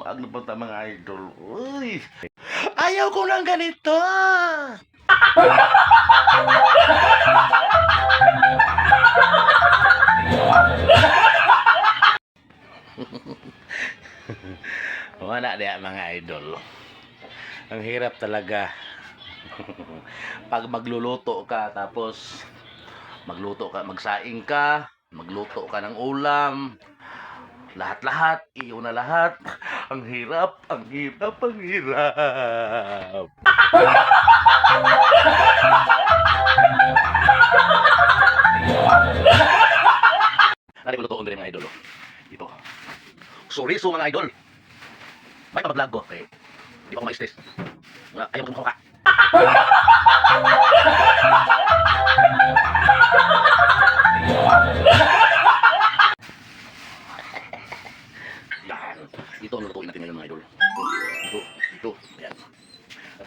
idol. Ayan, maglungag na po ta mga idol. Uy! Ayaw ko ng ganito! Wala diya mga idol. Ang hirap talaga. Pag magluluto ka tapos magluto ka, magsaing ka, magluto ka ng ulam, lahat-lahat, iyo na lahat. Ang hirap, ang hirap, ang hirap. Nari ko lutoon din mga idol. oh. Ito. Suriso mga idol. May pabaglag ko. Eh, di pa ako ma-stress. Ayaw ko ka.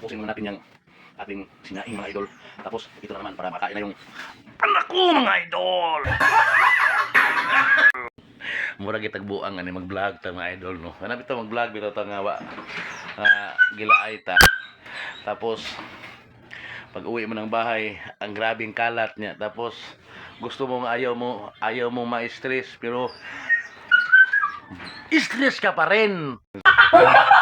Tapusin muna natin yung ating sinaing mga idol. Tapos ito na naman para makain na yung anak ko mga idol. Mura kitagbuang ani mag-vlog ta mga idol no. Ano bitaw mag-vlog bitaw ta nga wa ah, gilaay ta. Tapos pag uwi mo ng bahay, ang grabing kalat niya. Tapos gusto mong ayaw mo ayaw mo ma-stress pero stress ka pa rin.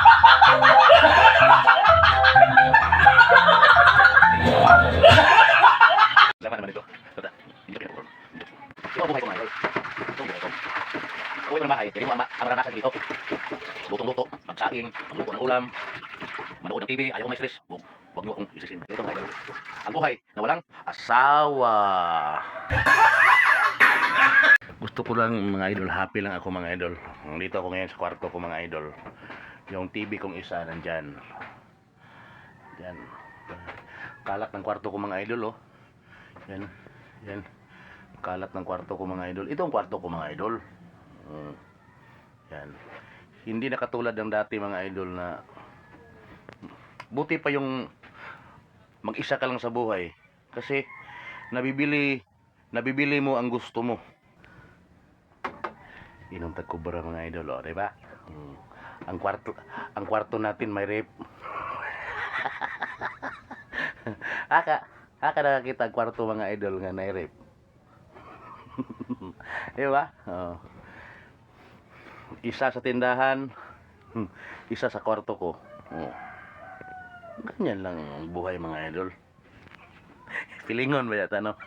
maranasan dito. Lutong-luto, magsaing, magluto ng ulam, manood ng TV, ayaw may stress. Huwag huwag niyo akong isisin. Ito idol. Ang buhay na walang asawa. Gusto ko lang mga idol, happy lang ako mga idol. Dito ako ngayon sa kwarto ko mga idol. Yung TV kong isa nandyan. Yan. Kalat ng kwarto ko mga idol oh. Yan. Yan. Kalat ng kwarto ko mga idol. Ito ang kwarto ko mga idol. Mm. Yan. Hindi na katulad ng dati mga idol na buti pa yung mag-isa ka lang sa buhay. Kasi nabibili nabibili mo ang gusto mo. Inom tagkubra mga idol, oh, di ba? Mm. Ang kwarto ang kwarto natin may rep. Aka, aka nakakita ang kwarto mga idol nga na rep. di ba? Oh. Isa sa tindahan, hmm, isa sa kwarto ko. Oh. Ganyan lang ang buhay mga idol. Pilingon ba yata, no?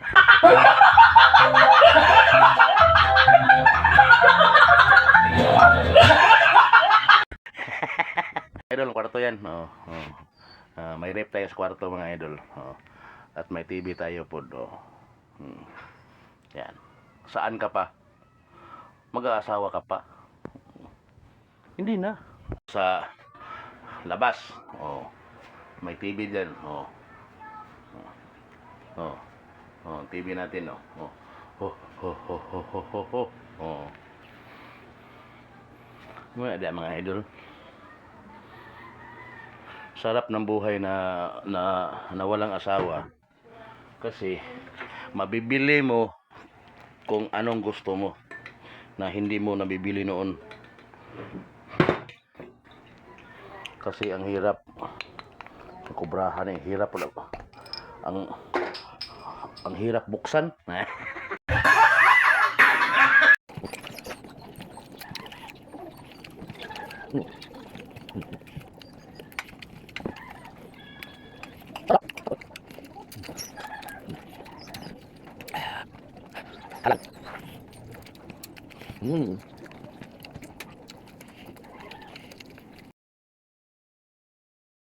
idol, kwarto yan. Oh, oh. Ah, may rep tayo sa kwarto mga idol. Oh. At may TV tayo po. Oh. Hmm. Yan. Saan ka pa? Mag-aasawa ka pa? Hindi na. Sa labas. Oh. May TV dyan. Oh. Oh. Oh, TV natin, oh. Oh. Oh, oh, oh, oh, oh, oh, oh. Oh. Mga ada mga idol. Sarap ng buhay na na, na walang asawa. Kasi mabibili mo kung anong gusto mo na hindi mo nabibili noon. Kasi ang hirap ang kubrahan eh, hirap pala. Ang ang hirap buksan. Hmm.